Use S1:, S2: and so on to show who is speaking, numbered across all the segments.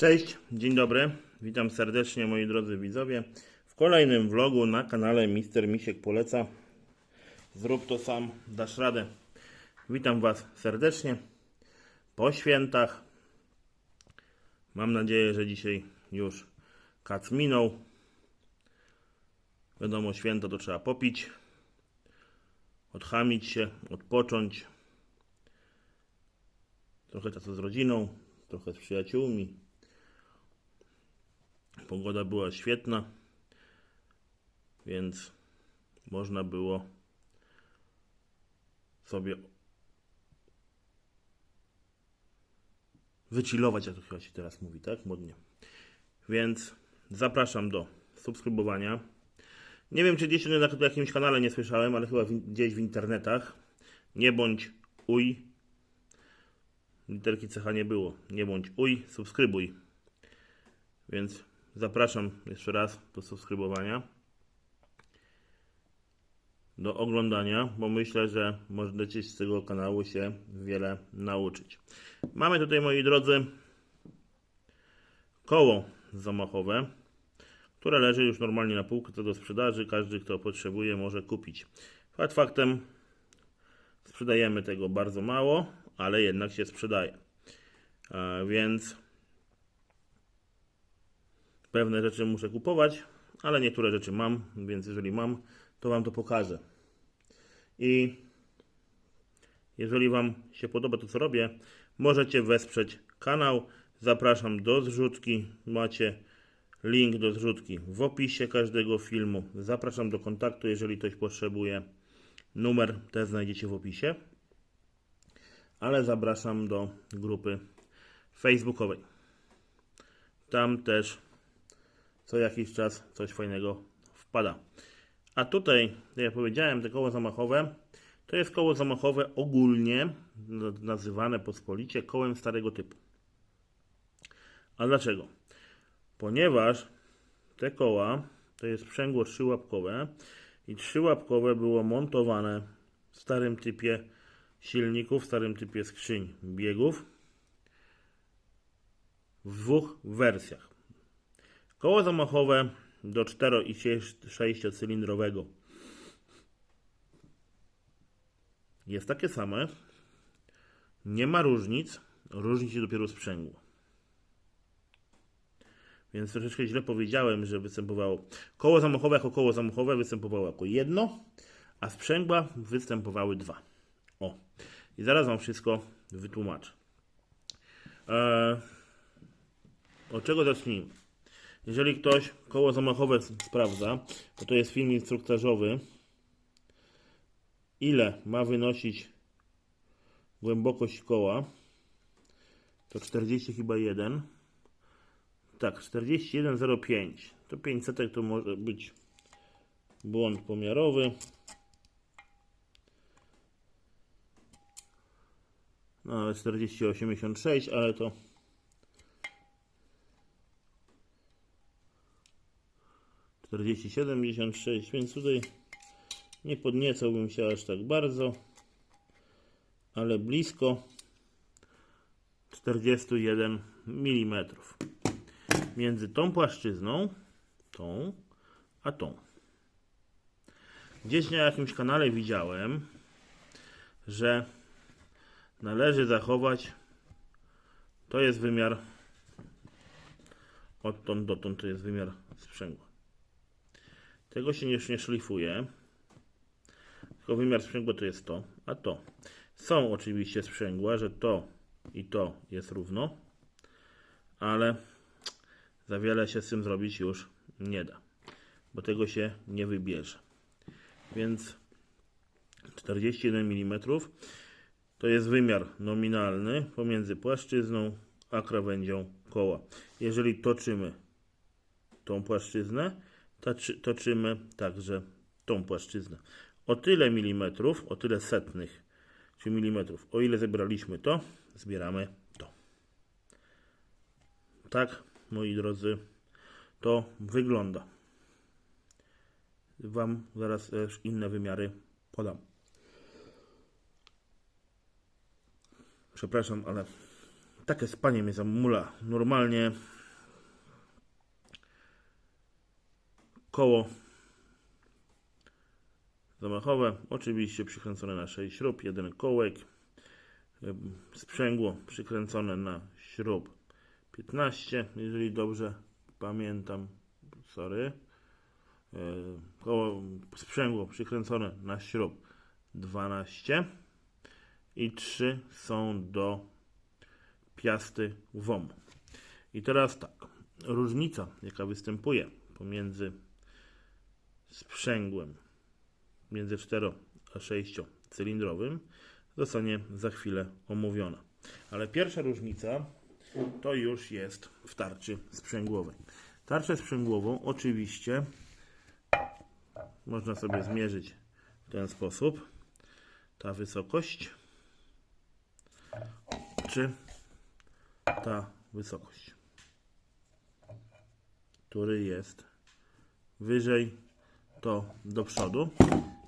S1: Cześć, dzień dobry. Witam serdecznie moi drodzy widzowie w kolejnym vlogu na kanale Mister Misiek Poleca. Zrób to sam, dasz radę. Witam Was serdecznie po świętach. Mam nadzieję, że dzisiaj już kac minął. Wiadomo, święto to trzeba popić, odchamić się, odpocząć. Trochę czasu z rodziną, trochę z przyjaciółmi. Pogoda była świetna, więc można było sobie wychillować, jak to chyba się teraz mówi, tak? Modnie. Więc zapraszam do subskrybowania. Nie wiem, czy gdzieś na jakimś kanale nie słyszałem, ale chyba gdzieś w internetach. Nie bądź uj. Literki cecha nie było. Nie bądź uj, subskrybuj. Więc zapraszam jeszcze raz do subskrybowania, do oglądania, bo myślę, że możecie z tego kanału się wiele nauczyć. Mamy tutaj, moi drodzy, koło zamachowe, które leży już normalnie na półce do sprzedaży. Każdy, kto potrzebuje, może kupić. Fakt faktem, sprzedajemy tego bardzo mało, ale jednak się sprzedaje. Więc pewne rzeczy muszę kupować, ale niektóre rzeczy mam, więc jeżeli mam, to Wam to pokażę. I jeżeli Wam się podoba to, co robię, możecie wesprzeć kanał. Zapraszam do zrzutki. Macie link do zrzutki w opisie każdego filmu. Zapraszam do kontaktu, jeżeli ktoś potrzebuje. Numer też znajdziecie w opisie. Ale zapraszam do grupy facebookowej. Tam też co jakiś czas coś fajnego wpada. A tutaj, jak ja powiedziałem, te koło zamachowe to jest koło zamachowe ogólnie nazywane pospolicie kołem starego typu. A dlaczego? Ponieważ te koła to jest sprzęgło trzyłapkowe i trzyłapkowe było montowane w starym typie silników, w starym typie skrzyń biegów w dwóch wersjach. Koło zamachowe do 4 i 6 cylindrowego jest takie same. Nie ma różnic. Różni się dopiero sprzęgło. Więc troszeczkę źle powiedziałem, że występowało koło zamachowe jako koło zamachowe występowało jako jedno, a sprzęgła występowały dwa. O. I zaraz Wam wszystko wytłumaczę. Eee, od czego zacznijmy? Jeżeli ktoś koło zamachowe sprawdza, to to jest film instruktażowy. Ile ma wynosić głębokość koła? To 40 chyba 1. Tak, 41,05. To 500 to może być błąd pomiarowy. No, 40,86, ale to 40,76, więc tutaj nie podniecałbym się aż tak bardzo, ale blisko 41 mm między tą płaszczyzną, tą, a tą. Gdzieś na jakimś kanale widziałem, że należy zachować, to jest wymiar odtąd dotąd, to jest wymiar sprzęgła. Tego się już nie szlifuje. Tylko wymiar sprzęgła to jest to, a to. Są oczywiście sprzęgła, że to i to jest równo, ale za wiele się z tym zrobić już nie da, bo tego się nie wybierze. Więc 41 mm to jest wymiar nominalny pomiędzy płaszczyzną a krawędzią koła. Jeżeli toczymy tą płaszczyznę, toczy, toczymy także tą płaszczyznę. O tyle milimetrów, o tyle setnych, czy milimetrów, o ile zebraliśmy to, zbieramy to. Tak, moi drodzy, to wygląda. Wam zaraz też inne wymiary podam. Przepraszam, ale takie spanie mnie zamula. Normalnie koło zamachowe, oczywiście przykręcone na 6 śrub, jeden kołek, sprzęgło przykręcone na śrub 15, jeżeli dobrze pamiętam, sorry, Yy, koło sprzęgło przykręcone na śrub 12 i 3 są do piasty WOM. I teraz tak, różnica jaka występuje pomiędzy sprzęgłem między 4 a 6 cylindrowym zostanie za chwilę omówiona. Ale pierwsza różnica to już jest w tarczy sprzęgłowej. Tarczę sprzęgłową oczywiście można sobie zmierzyć w ten sposób. Ta wysokość czy ta wysokość, który jest wyżej to do przodu.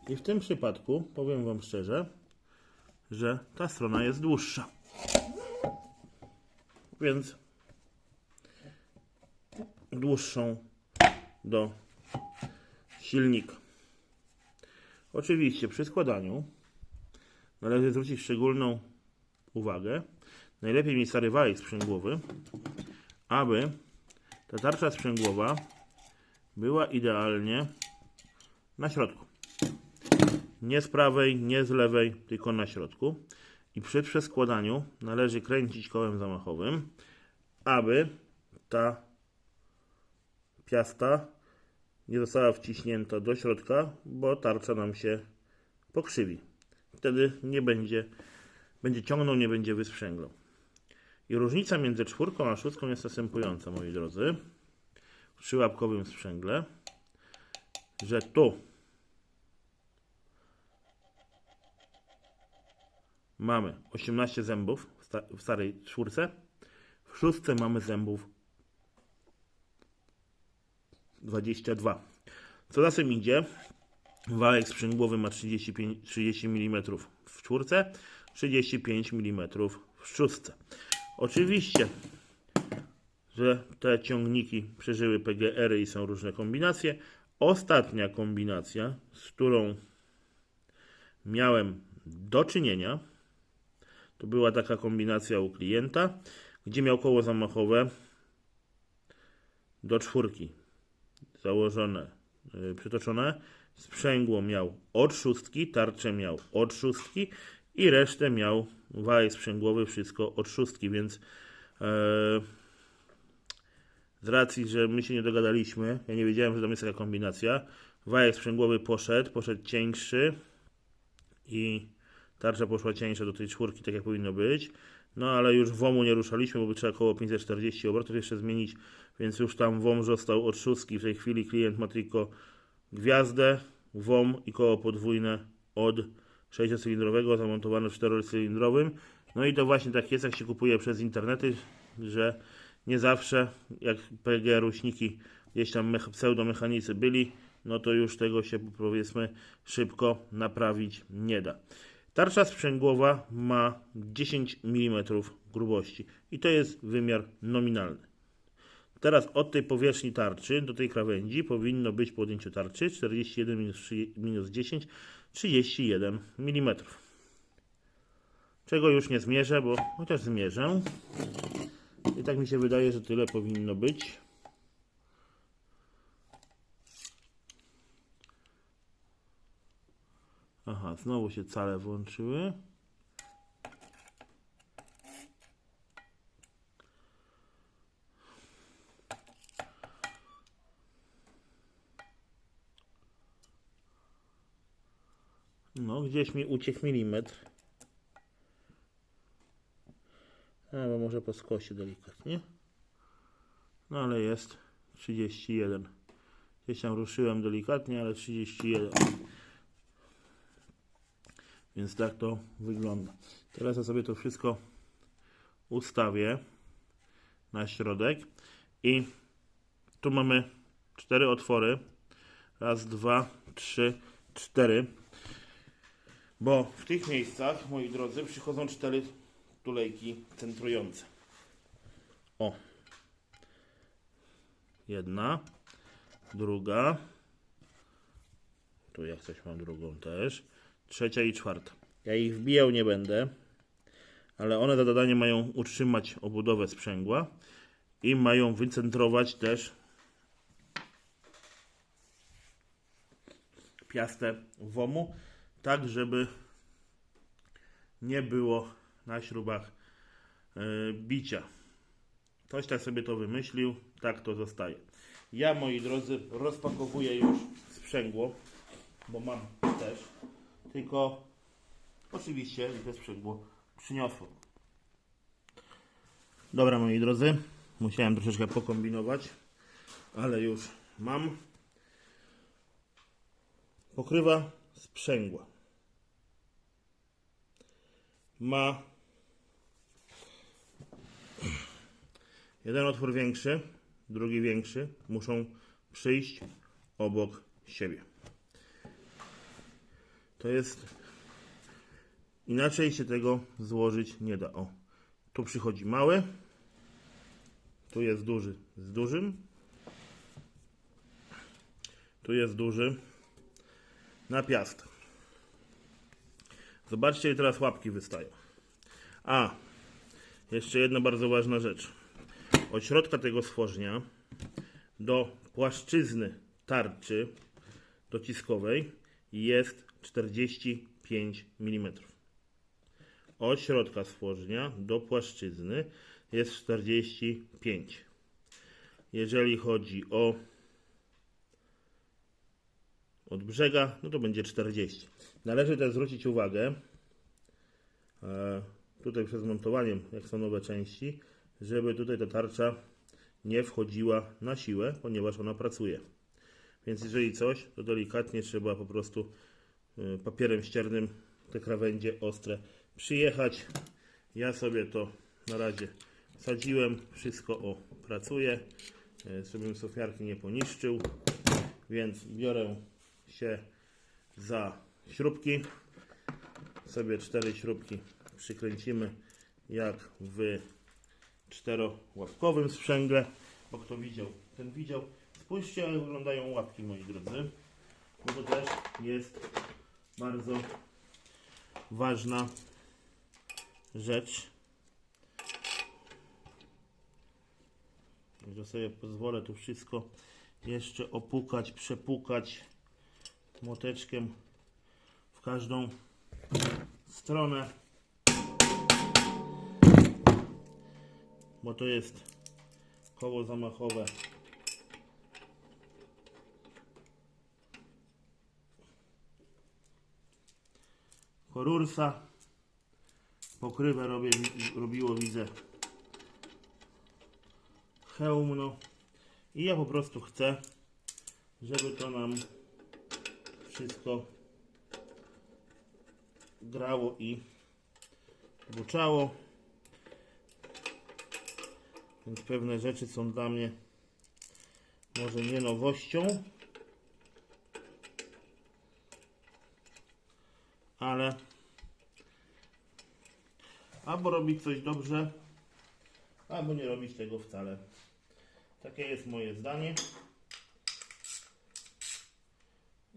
S1: I w tym przypadku powiem Wam szczerze, że ta strona jest dłuższa. Więc dłuższą do silnika. Oczywiście przy składaniu należy zwrócić szczególną uwagę. Najlepiej mieć stary wałek sprzęgłowy, aby ta tarcza sprzęgłowa była idealnie na środku. Nie z prawej, nie z lewej, tylko na środku. I przy przeskładaniu należy kręcić kołem zamachowym, aby ta piasta nie została wciśnięta do środka, bo tarcza nam się pokrzywi. Wtedy nie będzie, będzie ciągnął, nie będzie wysprzęglał. I różnica między czwórką a szóstką jest następująca, moi drodzy. W trzyłapkowym sprzęgle, że tu mamy 18 zębów w, sta w starej czwórce, w szóstce mamy zębów 22. Co za tym idzie, wałek sprzęgłowy ma 35, 30 mm w czwórce, 35 mm w szóstce. Oczywiście, że te ciągniki przeżyły PGR i są różne kombinacje. Ostatnia kombinacja, z którą miałem do czynienia, to była taka kombinacja u klienta, gdzie miał koło zamachowe do czwórki założone, yy, przytoczone. Sprzęgło miał od szóstki, tarczę miał od szóstki i resztę miał wałek sprzęgłowy, wszystko od szóstki, więc e, z racji, że my się nie dogadaliśmy, ja nie wiedziałem, że tam jest taka kombinacja, wałek sprzęgłowy poszedł, poszedł cieńszy i tarcza poszła cieńsza do tej czwórki, tak jak powinno być. No ale już WOM-u nie ruszaliśmy, bo by trzeba około 540 obrotów jeszcze zmienić, więc już tam WOM został od szóstki. W tej chwili klient ma tylko gwiazdę, WOM i koło podwójne od 6-cylindrowego zamontowane w 4-cylindrowym. No i to właśnie tak jest, jak się kupuje przez internety, że nie zawsze, jak PG ruśniki gdzieś tam mech- pseudomechanicy byli, no to już tego się powiedzmy szybko naprawić nie da. Tarcza sprzęgłowa ma 10 mm grubości i to jest wymiar nominalny. Teraz od tej powierzchni tarczy do tej krawędzi powinno być po odjęciu tarczy 41 minus, 3, minus 10, 31 mm. Czego już nie zmierzę, bo chociaż zmierzę. I tak mi się wydaje, że tyle powinno być. Aha, znowu się cale włączyły. No, gdzieś mi uciekł milimetr. Albo może po skosie delikatnie. No ale jest 31. Gdzieś tam ruszyłem delikatnie, ale 31. Więc tak to wygląda. Teraz ja sobie to wszystko ustawię na środek i tu mamy cztery otwory. Raz, dwa, trzy, cztery. Bo w tych miejscach, moi drodzy, przychodzą cztery tulejki centrujące. O. Jedna. Druga. Tu jak coś mam drugą też. Trzecia i czwarta. Ja ich wbijał nie będę, ale one za zadanie mają utrzymać obudowę sprzęgła i mają wycentrować też piastę WOMu, tak żeby nie było na śrubach e, bicia. Ktoś tak sobie to wymyślił, tak to zostaje. Ja, moi drodzy, rozpakowuję już sprzęgło, bo mam też, tylko oczywiście to sprzęgło przyniosło. Dobra, moi drodzy, musiałem troszeczkę pokombinować, ale już mam. Pokrywa sprzęgła. Ma jeden otwór większy, drugi większy. Muszą przyjść obok siebie. To jest. Inaczej się tego złożyć nie da. O, tu przychodzi mały, tu jest duży z dużym, tu jest duży na piast. Zobaczcie, ile teraz łapki wystają. A, jeszcze jedna bardzo ważna rzecz. Od środka tego stworzenia do płaszczyzny tarczy dociskowej jest 45 mm. Od środka stworzenia do płaszczyzny jest 45. Jeżeli chodzi o od brzega, no to będzie 40. Należy też zwrócić uwagę, e, tutaj przed zmontowaniem, jak są nowe części, żeby tutaj ta tarcza nie wchodziła na siłę, ponieważ ona pracuje. Więc jeżeli coś, to delikatnie trzeba po prostu e, papierem ściernym te krawędzie ostre przyjechać. Ja sobie to na razie wsadziłem, wszystko o pracuje, e, żebym sofiarki nie poniszczył, więc biorę się za śrubki. Sobie cztery śrubki przykręcimy jak w czterołapkowym sprzęgle, bo kto widział, ten widział. Spójrzcie, jak wyglądają łapki, moi drodzy, bo to też jest bardzo ważna rzecz. Także sobie pozwolę tu wszystko jeszcze opukać, przepukać młoteczkiem w każdą stronę. Bo to jest koło zamachowe. Korursa. Pokrywę robię, robiło widzę hełmno. I ja po prostu chcę, żeby to nam wszystko grało i buczało. Więc pewne rzeczy są dla mnie może nie nowością, ale albo robić coś dobrze, albo nie robić tego wcale. Takie jest moje zdanie.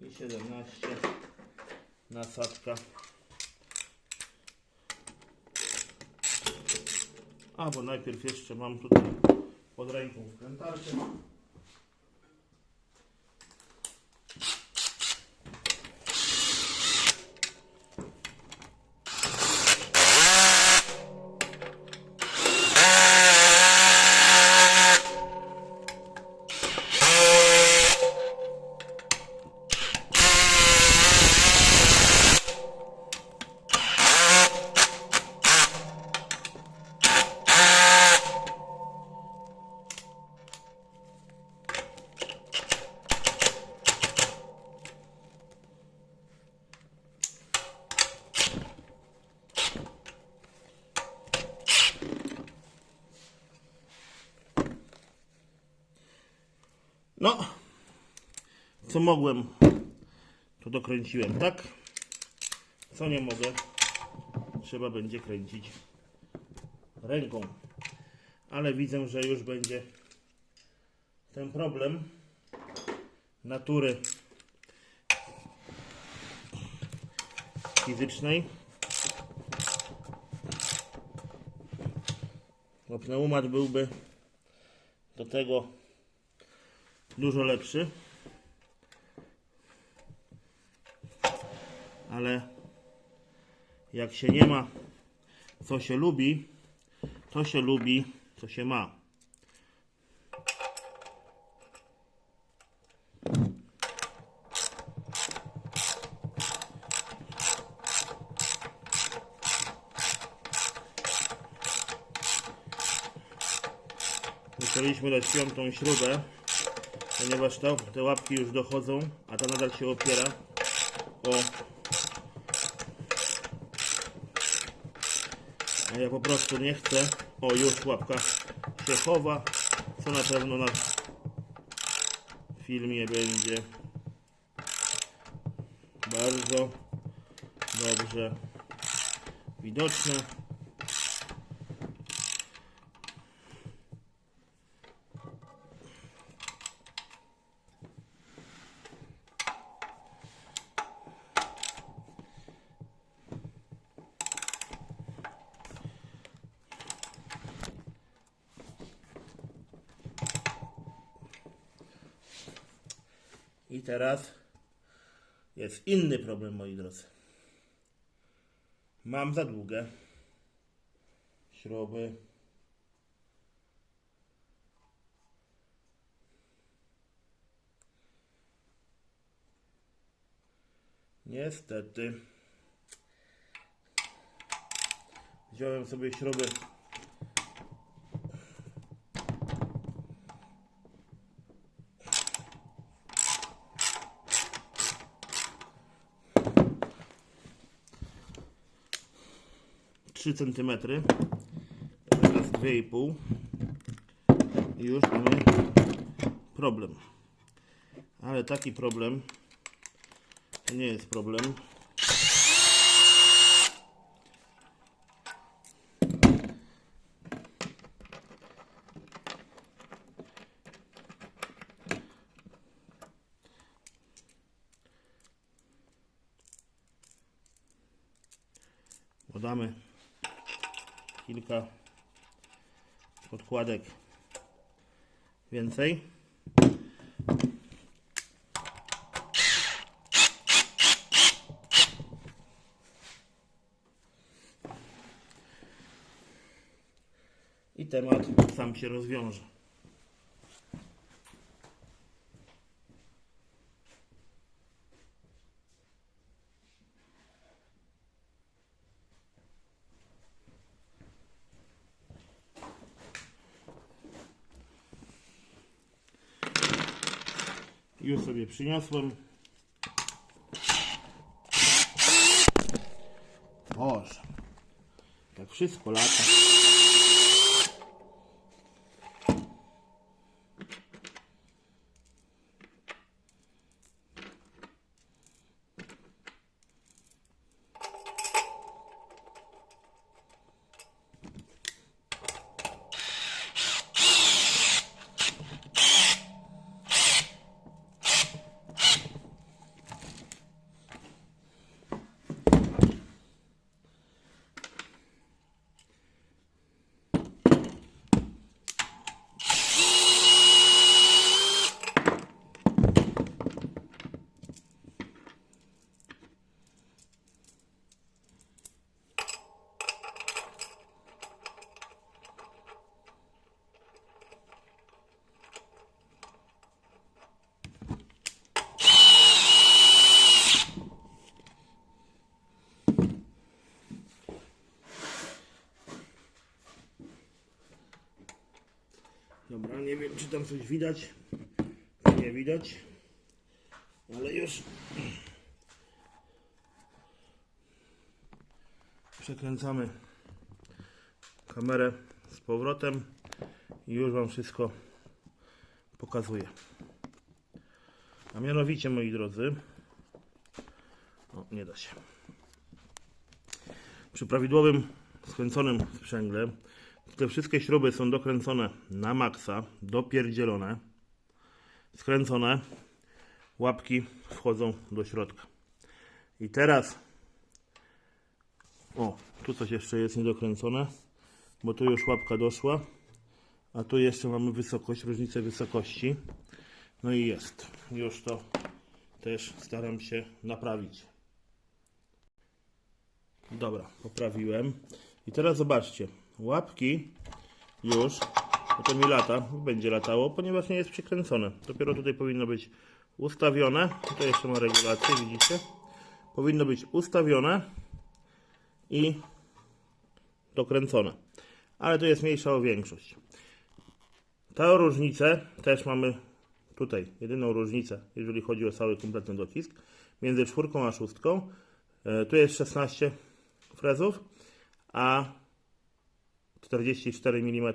S1: I 17 nasadka. A, bo najpierw jeszcze mam tutaj pod ręką wkrętarkę. No, co mogłem, to dokręciłem, tak? Co nie mogę, trzeba będzie kręcić ręką. ale widzę, że już będzie ten problem natury fizycznej. Bo pneumat byłby do tego dużo lepszy. Ale jak się nie ma, co się lubi, to się lubi, co się ma. Musieliśmy dać piątą śrubę, ponieważ to, te łapki już dochodzą, a ta nadal się opiera o a ja po prostu nie chcę. O, już łapka się chowa, co na pewno na filmie będzie bardzo dobrze widoczne. Teraz jest inny problem, moi drodzy. Mam za długie śruby. Niestety. Wziąłem sobie śruby trzy centymetry. Teraz dwie i pół. I już mamy problem. Ale taki problem to nie jest problem. Podkładek więcej. I temat sam się rozwiąże. Sobie przyniosłem. Boże, jak wszystko lata. Dobra, nie wiem czy tam coś widać. Nie widać. Ale już przekręcamy kamerę z powrotem i już Wam wszystko pokazuję. A mianowicie, moi drodzy, o, nie da się. Przy prawidłowym skręconym sprzęgle te wszystkie śruby są dokręcone na maksa, dopierdzielone, skręcone, łapki wchodzą do środka. I teraz, o, tu coś jeszcze jest niedokręcone, bo tu już łapka doszła, a tu jeszcze mamy wysokość, różnicę wysokości. No i jest. Już to też staram się naprawić. Dobra, poprawiłem. I teraz zobaczcie, łapki już, bo to mi lata, będzie latało, ponieważ nie jest przykręcone. Dopiero tutaj powinno być ustawione. To jeszcze ma regulację, widzicie? Powinno być ustawione i dokręcone. Ale to jest mniejsza o większość. Tę różnicę też mamy tutaj, jedyną różnicę, jeżeli chodzi o cały kompletny docisk, między czwórką a szóstką. E, Tu jest 16 frezów, a 44 mm,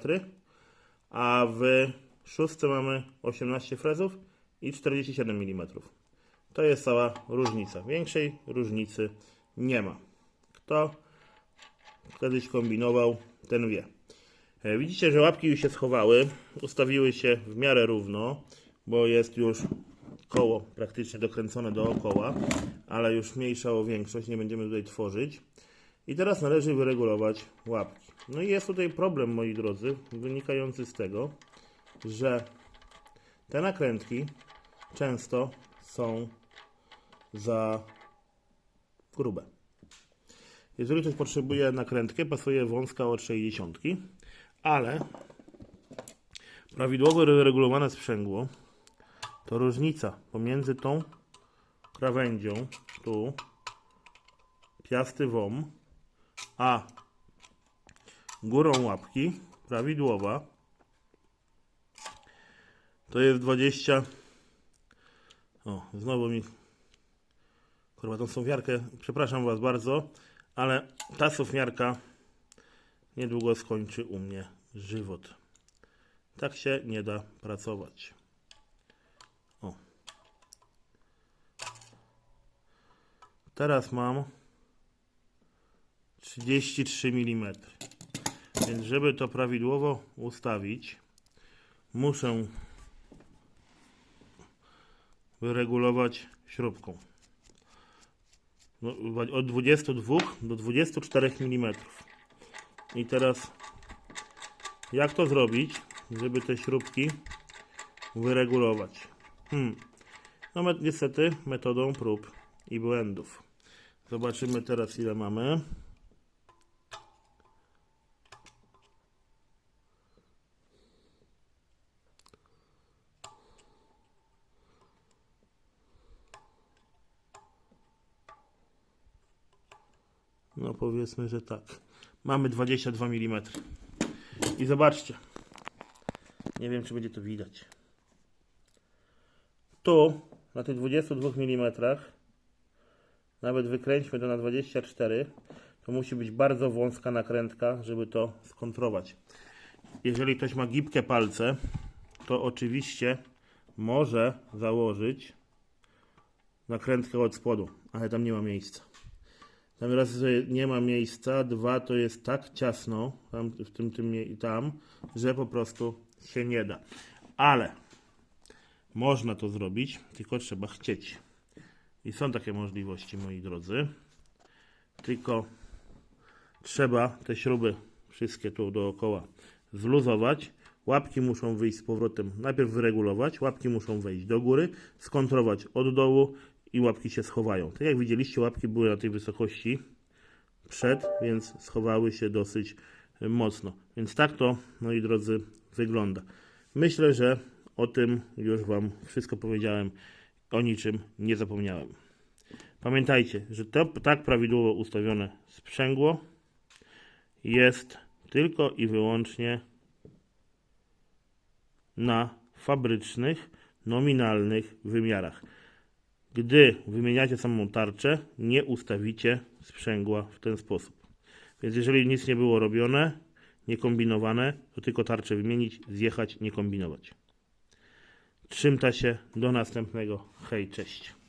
S1: a w szóstce mamy 18 frezów i 47 mm. To jest cała różnica. Większej różnicy nie ma. Kto kiedyś kombinował, ten wie. E, Widzicie, że łapki już się schowały, ustawiły się w miarę równo, bo jest już koło praktycznie dokręcone dookoła, ale już mniejsza o większość, nie będziemy tutaj tworzyć. I teraz należy wyregulować łapki. No i jest tutaj problem, moi drodzy, wynikający z tego, że te nakrętki często są za grube. Jeżeli ktoś potrzebuje nakrętkę, pasuje wąska od 60, ale prawidłowo wyregulowane sprzęgło to różnica pomiędzy tą krawędzią, tu, piasty WOM, a górą łapki, prawidłowa, to jest 20. O, znowu mi. Kurwa, tą sofiarkę, przepraszam Was bardzo, ale ta sofiarka niedługo skończy u mnie żywot. Tak się nie da pracować. O. Teraz mam 33 mm. Więc żeby to prawidłowo ustawić, muszę wyregulować śrubką. No, od 22 do 24 mm. I teraz jak to zrobić, żeby te śrubki wyregulować? Hmm. No niestety metodą prób i błędów. Zobaczymy teraz ile mamy. Powiedzmy, że tak. Mamy 22 mm. I zobaczcie. Nie wiem, czy będzie to widać. Tu, na tych 22 mm, nawet wykręćmy to na 24, to musi być bardzo wąska nakrętka, żeby to skontrować. Jeżeli ktoś ma gibkie palce, to oczywiście może założyć nakrętkę od spodu, ale tam nie ma miejsca. Tam raz, że nie ma miejsca, dwa to jest tak ciasno tam, w tym, tym i tam, że po prostu się nie da. Ale można to zrobić, tylko trzeba chcieć. I są takie możliwości, moi drodzy. Tylko trzeba te śruby wszystkie tu dookoła zluzować. Łapki muszą wyjść z powrotem, najpierw wyregulować, łapki muszą wejść do góry, skontrować od dołu i łapki się schowają. Tak jak widzieliście, łapki były na tej wysokości przed, więc schowały się dosyć mocno. Więc tak to, moi drodzy, wygląda. Myślę, że o tym już Wam wszystko powiedziałem, o niczym nie zapomniałem. Pamiętajcie, że to tak prawidłowo ustawione sprzęgło jest tylko i wyłącznie na fabrycznych, nominalnych wymiarach. Gdy wymieniacie samą tarczę, nie ustawicie sprzęgła w ten sposób. Więc jeżeli nic nie było robione, nie kombinowane, to tylko tarczę wymienić, zjechać, nie kombinować. Trzymta się, do następnego. Hej, cześć.